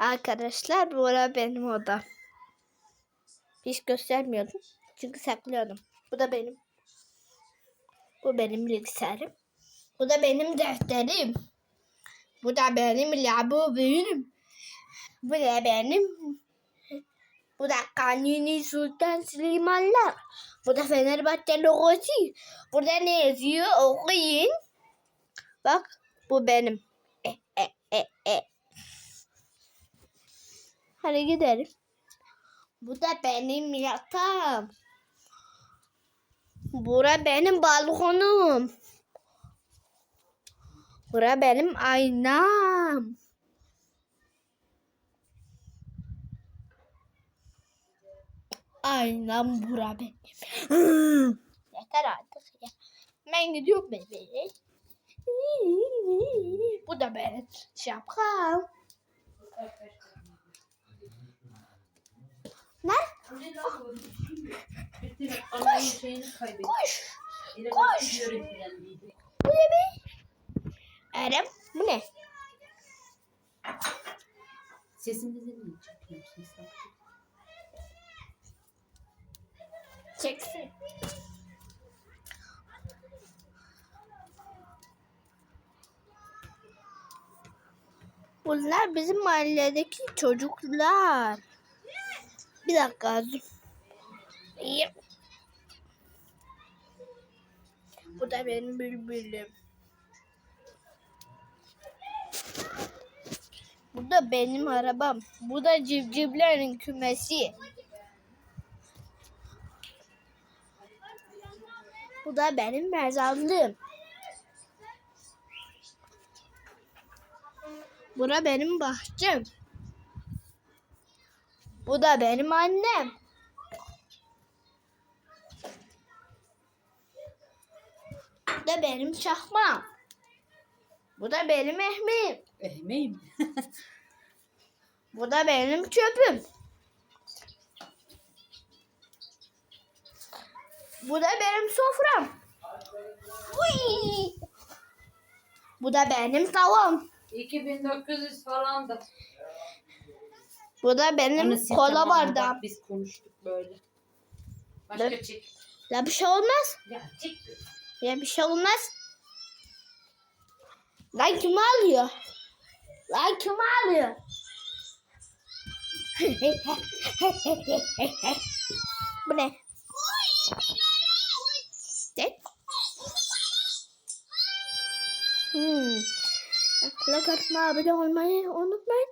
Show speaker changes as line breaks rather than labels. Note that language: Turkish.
Arkadaşlar bu ara benim odam. Hiç göstermiyordum. Çünkü saklıyordum. Bu da benim. Bu benim bilgisayarım. Bu da benim defterim. Bu da benim labuburum. Bu da benim. Bu da Kanuni Sultan Süleymanlar. Bu da Fenerbahçe logosu. Burada ne yazıyor? Okuyun. Bak bu benim. E, e. Hadi gidelim. Bu da benim yatağım. Bura benim balkonum. Bura benim aynam. Aynam bura benim. Yeter artık ya. Ben gidiyorum bebeğim. Bu da benim şapkam. Ne? Koş. Koş.
öğretmeniydi.
Bu ne be? Erdem bu ne?
Sesini de mi çekiyorsun sen?
Çeksin. Bunlar bizim mahalledeki çocuklar. Bir dakika. Yep. Benim bülbülüm. Bu da benim arabam. Bu da civcivlerin kümesi. Bu da benim mezarlığım. Bura benim bahçem. Bu da benim annem. Da benim şahmam. Bu da benim ehmim.
Ehmeyim.
Bu da benim çöpüm. Bu da benim sofram. Uy! Bu da benim tavam.
2900 falan da.
Bu da benim
Onu
kola bardağım.
Biz konuştuk böyle. Başka
Ne?
çek.
Ya bir şey olmaz.
Ya çek.
Ya bir şey olmaz. Lan kim alıyor? Lan kim alıyor? Bu ne? Hmm. Like, abone olmayı unutmayın.